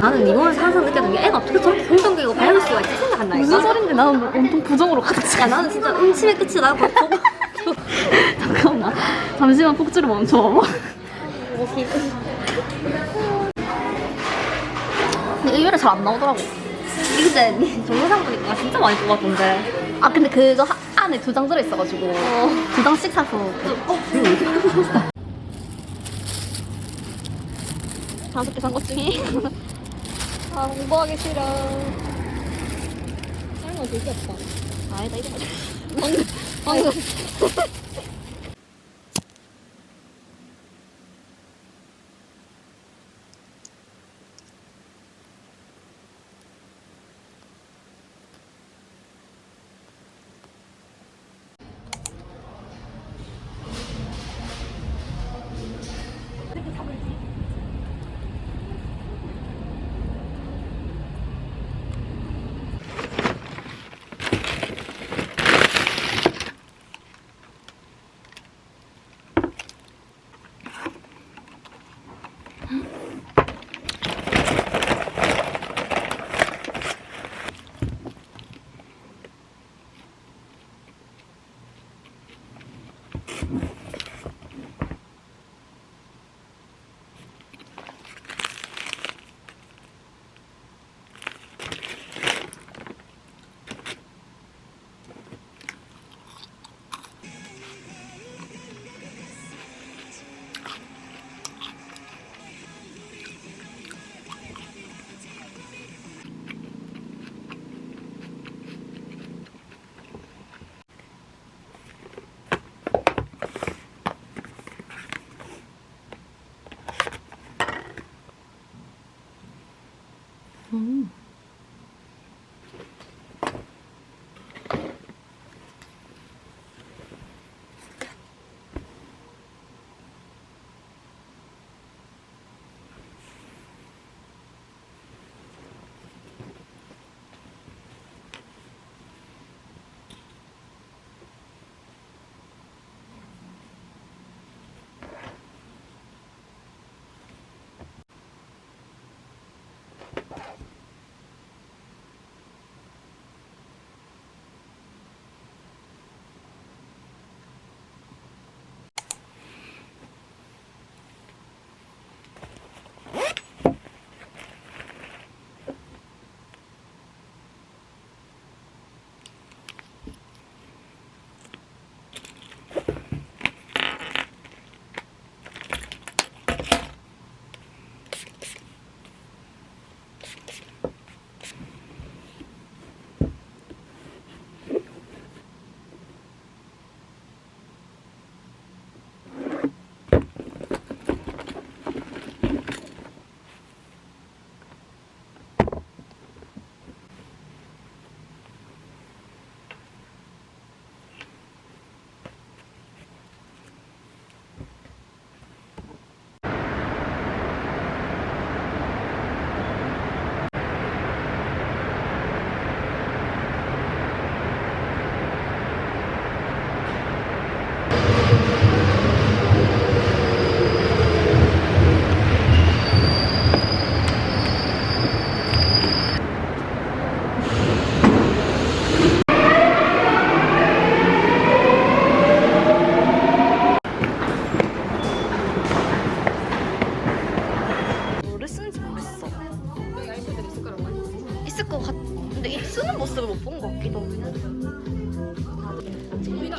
나는 이번에 사서 느꼈던 게 애가 어떻게 저렇게 긍정적이고 밝을 수가 있지 생각 안 나요. 무슨 소린데 나는 뭐 온통 부정으로 갔지. 야 나는 진짜 음침의 끝이 나고 뭐, 뭐. 잠깐만 잠시만 폭주를 멈춰. 뭐, 근데 의외로 잘 안 나오더라고. 이게 동영상 보니까 진짜 많이 뽑았던데. 아 근데 그거 안에 두 장 들어있어가지고 어. 두 장씩 사서 어? 다섯 개 산 것 중에 아 공부하기 싫어. 다른 거 되게 없다. 아니다 이거. 방금 방금 뭐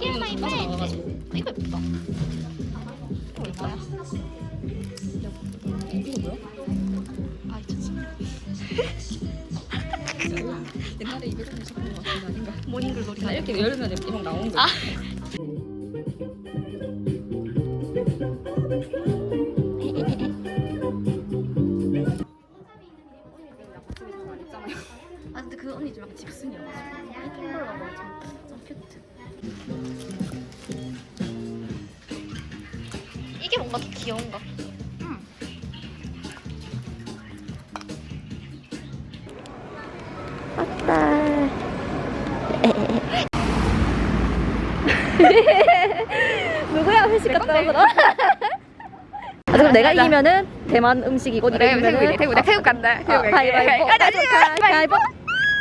TMI 팬 이거 예쁘다 이거 얼마야? 이거 뭐야? 아 옛날에 이거 좀 무섭던 거 같은 거 아닌가? 모닝글 놀이 나 이렇게 열면 막 나오는 거 아. 아 이게 뭔가 더 귀여운가? 응 왔다 누구야 회식 갔다 오더라? 아, 그럼 내가 이기면은 대만 음식이고 네가 그래, 이기면은 태국, 태국, 나 태국 간다. 어, 가위바위보 가위바위보 가위바위보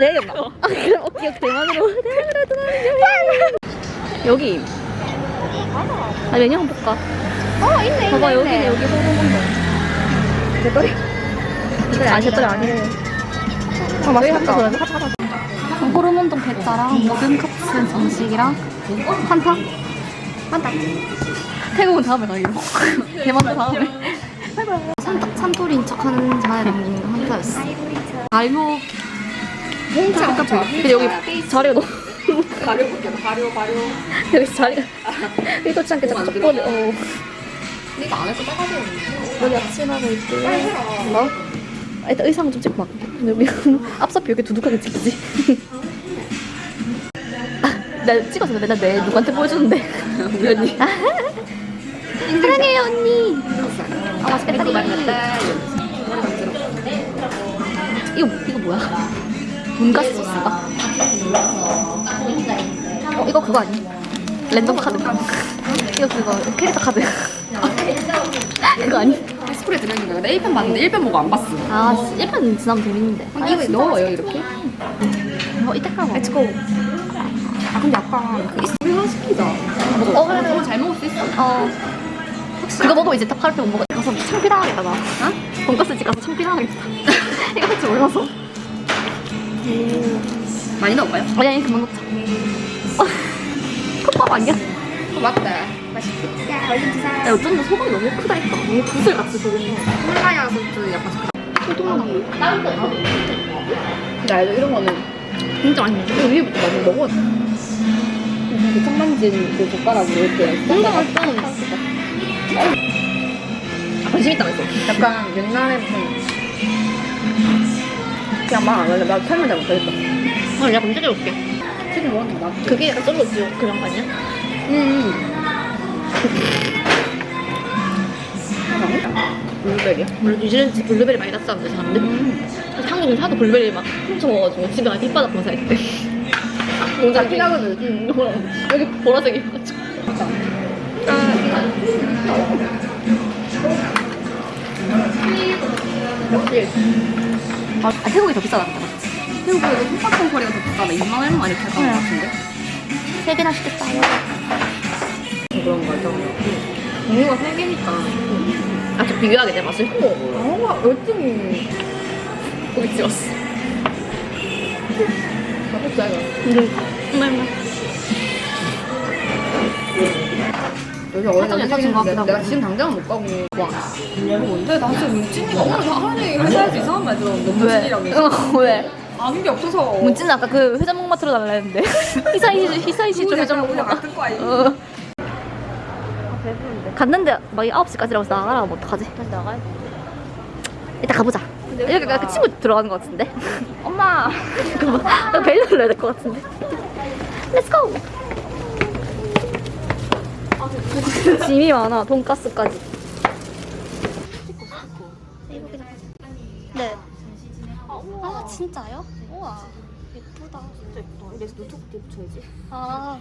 내 기억나. 아, 그럼 어, 기억 대만으로. 대만으로 떠나는 여기. 아, 메뉴 한번 볼까? 어 있네 봐봐, 여기네, 여기 호르몬도. 제떨이 아, 제떨이 아니래. 아 맛있겠다 하자, 하자, 하자. 호르몬동 대짜랑 모든 카츠 정식이랑 한타? 한다 태국은 다음에 가기로. 대만도 다음에. 산, 산토리인 척하는 자에 담긴 한타였어. 발목. 홍차 홍차 근데 여기 자리가 너무. 가려 볼게 가려 가려 여기 자리가. 이렇지 않게 자꾸 족벌 이. 어. 네가 안 해서 따가지 여기 앞치마가 있고. 어? 아, 일단 의상은 좀 찍고 막. 근데 앞사표 이렇게 두둑하게 찍지. 아, 나 찍어서 맨날 내 누구한테 보여주는데. 우연히. 사랑해요, 언니. 아, 맛있겠다. 이거 이거, 이거 뭐야? 돈가스 소스가? 어, 이거 그거 아니? 랜덤 카드. 이거 그거 캐릭터 카드. 그거 아니? 스프레이 들어있는 거야 내 1편 봤는데 1편 보고 안 봤어 아, 1편 지나면 재밌는데. 아니 이거 넣어요 이렇게 뭐 이따 까먹어. 렛츠고 아 근데 약간 그 있어 우리 하나 시키자 어, 그래, 그래. 잘 먹을 수 있어 어. 그거 먹으면 이제 탑 카르페 못 먹어. 가서 창피당하겠다, 나. 어? 돈가스 집 가서 창피당하겠다. 이거 할줄 몰라서. 많이 넣을까요? 아니, 아니, 그만 먹자. 어. 컵밥 아니야? 어, 맞다 야, 어쩐지 소금이 너무 크다 했다. 너무 구슬같이 소금. 콜라야 소스 약간 가도 근데 알죠 이런 거는 진짜 맛있네. 이거 위에부터 많이 먹어 그 청만진 그 젓가락으로 이렇게 진짜 맛있다. 아, 관심 있다, 그래서. 약간 옛날에 무슨 그냥 말안 할래 나 설명 잘 못하겠다 어, 내가 검색해 볼게. 치킨 먹었는데 맛 그게 약간 썰로 그런 거 아니야? 음. 블루베리야? 물론 뉴질랜드 블루베리 많이 났었는데, 사람들. 그래서 한국은 하도 블루베리 막 훔쳐 먹어가지고 집에 가서 hit바닥 검사했대 나 피가거든 음, 여기 보라색이어가지고. 역시 아, 태국이 더 비싸다, 근데 맞지? 태국에도 통닭 콩커리가 더 비싸다 2만 얼마 이렇게 할것 네. 같은데 세 개나 시켰다. 그런 거죠 종류가 세 개니까 아, 좀 비교하게 내 맛을. 아 열등이 고기 찍었어. 맛있다 이거 근데, 정말 여기 어디 사전 가서 여사친 것 같기도 내가 하고. 지금 당장은 못 가고 와 뭔데 나 진짜 문진이가 오늘 다 하루종일 회사에서 이상한 말 들었는데 문진이라고 어, 왜? 아는 게 없어서 문진은 아까 그 회전목 맡으러 달라 했는데. 히사이시, 히사이시 좀 회전목 우리랑 맡아. 같은 거 아니야? 어. 갔는데 막 9시까지라고 해서 나가라 하면 어떡하지? 다시 나가야 돼. 일단 가보자. 여기 그 친구 들어가는 것 같은데? 엄마 그럼 벨 눌러야 될 것 같은데? 렛츠고! 짐이 많아, 돈가스까지. 네. 아, 진짜요? 우와. 예쁘다. 진짜 예쁘다. 그래서 노트북 뒤에 붙여야지. 아.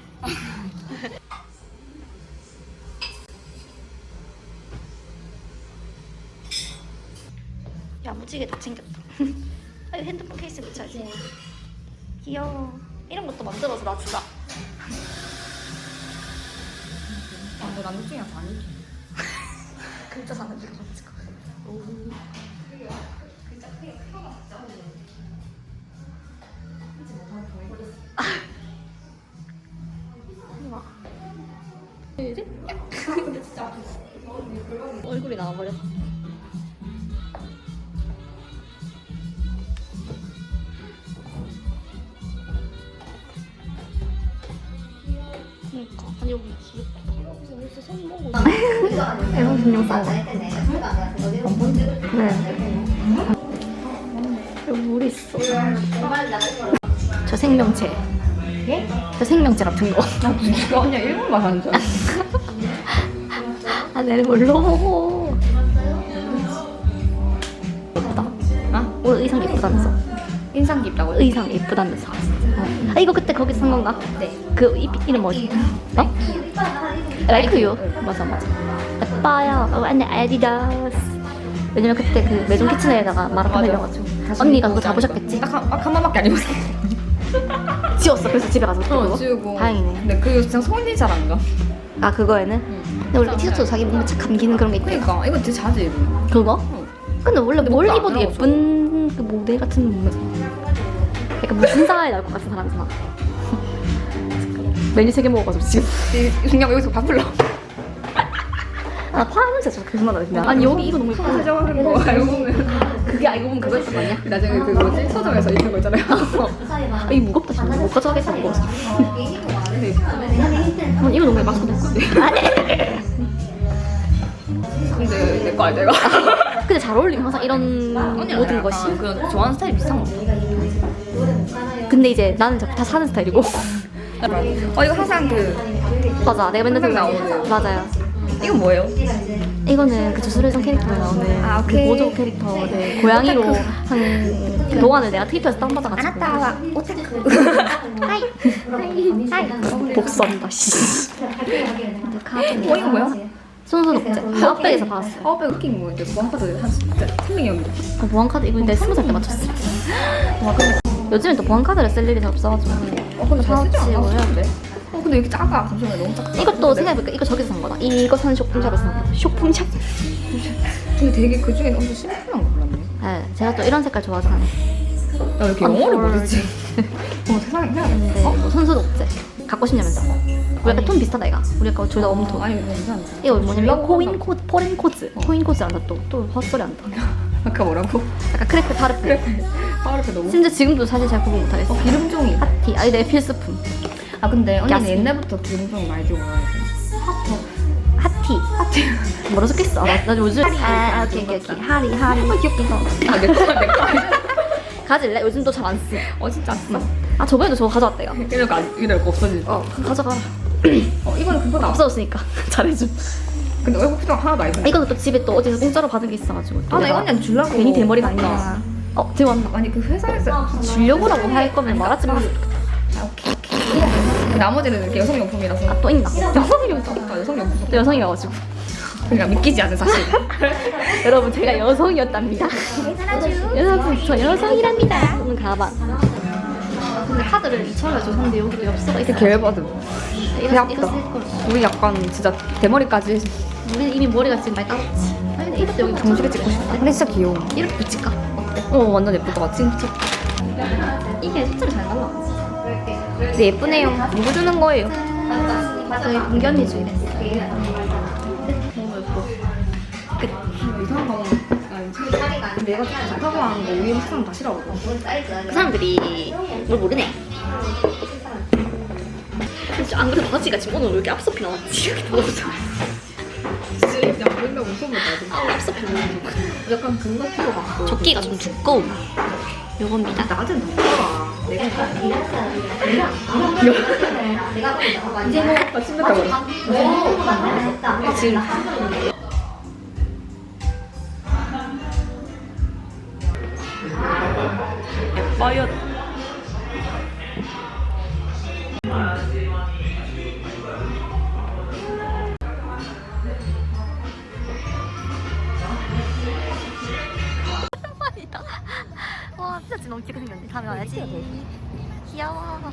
야무지게 다 챙겼다. 아, 이거 핸드폰 케이스 붙여야지. 귀여워. 이런 것도 만들어서 나 주라. 아, 난 느낌이랑 아니지 글자 사는 줄 가지고. 얼굴이 나와버렸어. 신경 써. 네. 여기 물 있어. 저 생명체. 예? 저 생명체 같은 거. 나 누가 그냥 일본 말 하는 줄 알았어 아, 내를 뭘로 보고. 예쁘다. 아? 오늘 의상 예쁘다면서. 인상 깊다고요? 의상 예쁘다면서. 어. 아, 이거 그때 거기서 산 건가? 네. 그 이, 이름 뭐지? 어? 라이크유. 맞아, 맞아. 예뻐요. 어, 안녕, 아디다스. 왜냐면 그때 그 매종 키친에다가 마라톤 맞아. 해려가지고. 언니가 그거 잡으셨겠지? 딱 한, 딱 한 번밖에 안 입었어. 지웠어. 그래서 집에 가서 어. 지우고. 다행이네. 근데 그 진짜 손이 잘 안 가. 아 그거에는? 근데 원래 티셔츠도 자기 몸에 착 감기는 그런 게 있고. 그러니까 이거 되게 자주 입어. 그거? 근데 원래 뭘 뭔가 입어도 예쁜 그 모델 같은 몸매잖아. 약간 무슨 사에 나올 것 같은 사람이잖아. 메뉴 세개 먹어가지고 지금. 그냥 여기서 바쁠러. 아 파는 진짜 계속 나다 그냥. 아니 여기 이거 너무 예쁘다. 사정하는 거 알고 보면. 그게 알고 보면 그거 있단 말이야? 나중에 그 뭐지 서점에서 입는 거 있잖아요. 아 이거 무겁다 진짜 못 가져가겠다 이거. 근데 어, 이거 너무 예뻐. 근데 내거 알죠 이거? 근데 잘 어울리면 항상 이런 모든 것이. 그 좋아하는 스타일 비슷한 거. 근데 이제 나는 자꾸 다 사는 스타일이고. 어 이거 항상 그 맞아 내가 맨날 항상 들고 나오는. 맞아요. 이건 뭐예요? 이거는 그 주술회전 캐릭터에 나오는 아, 그 오케이. 모조 캐릭터를 고양이로 한그 동안을 내가 트위터에서 다운받아가지고 오타쿠. 하이 하이 복선다 씨 근데 카드 어 이거 뭐야? 순수 녹제 아웃백에서 받았어요 어, 배 웃긴 거 이제 보안카드 한 진짜 생명이었는데. 아, 보안카드 이거 내 스무 살 때 맞췄어 와 근데 요즘엔 또 보안카드를 쓸 일이 잘 없어가지고. 어 근데 잘 쓰지 않아? 뭐 해야 돼. 어 근데 이렇게 작아. 잠시만 너무 작다. 이것도 생각해보니까? 이거 저기서 산 거다. 이거 산 쇼핑샵에서 산 거다. 쇼핑샵. 근데 되게 그 중에 엄청 심플한 거 골랐네. 네 제가 또 이런 색깔 좋아하잖아요. 야 이렇게 영어를 못했지. 어 세상에. 근데 뭐 순수 녹제 갖고 싶냐면서. 우리 약간 톤 비슷하다 이가. 우리 약간 둘다 웜톤. 아니 괜찮지. 이거 뭐냐면 코인 코 포린 코즈 코인 코즈 안다 또또 헛소리 안다 아까 뭐라고? 약간 크레페 타르페 파르페 너무. 심지어 지금도 사실 잘 구분 못하겠어 기름종이. 핫티 아니 내 필수품 아 근데 언니는 야스. 옛날부터 기름종 많이 들고 나야지. 핫티 핫티 뭐라 적혀있어 나, 나 요즘 아 오케이 오케이 오케이 하리 하리 귀엽다 아내 거, 내 거. 가질래? 요즘 또 잘 안 쓰. 어 진짜 안 써. 아 저번에도 저거 가져왔다 이거 이럴 안 이럴 거 없어지. 어 가져가 어 이거는 그거다. 없어졌으니까 잘해줘 근데 얼굴 표정 하나도 안 돼. 이거는 또 집에 또 어디서 공짜로 받은 게 있어가지고 또 아, 나 내가 이거 그냥 주려고. 괜히 대머리가 왔다. 아니야 어 지금 왔나? 아니 그 회사에서 주려고라고 할 거면 말하지 마. 나머지는 이렇게 여성용품이라서 아 또 있나? 여성이었다. 아, 여성용품 또 여성이어가지고. 그러니까 믿기지 않은 사실 여러분 제가 여성이었답니다. 여러분 저 여성이랍니다. 오늘 가방. 근데 카드를 2천 원에 줬는데 여기도 엽서가 있어. 이거 쓸 걸. 우리 약간 진짜 대머리까지 우리 이미 머리가 지금 많이 까졌지. 아니 근데 이것도 여기 정식에 찍고 싶다 근데 진짜 귀여워 이렇게 붙일까? 어때? 어 완전 같아 진짜 이게 소리를 잘 날라. 근데 예쁘네요 누구 주는 거예요? 저희 동기 언니 주이래. 이 내가 좋다고 하는 거 오히려 사람 다 싫어하거든 그 사람들이 뭘 모르네. 진짜 안 그래도 바지가 지금 오늘 왜 이렇게 앞서피 나왔지? 이렇게 나왔어. 진짜 그냥 보인다고 무서운 거지 아, 앞서피 나왔어. 약간 금가 티도 같고 조끼가 좀 두꺼움. 요겁니다. 낮은 덥더라 내가 아 침뱉다 버려 지금 예뻐요 너무 귀엽게 생겼네. 다음에 와야지. 귀여워.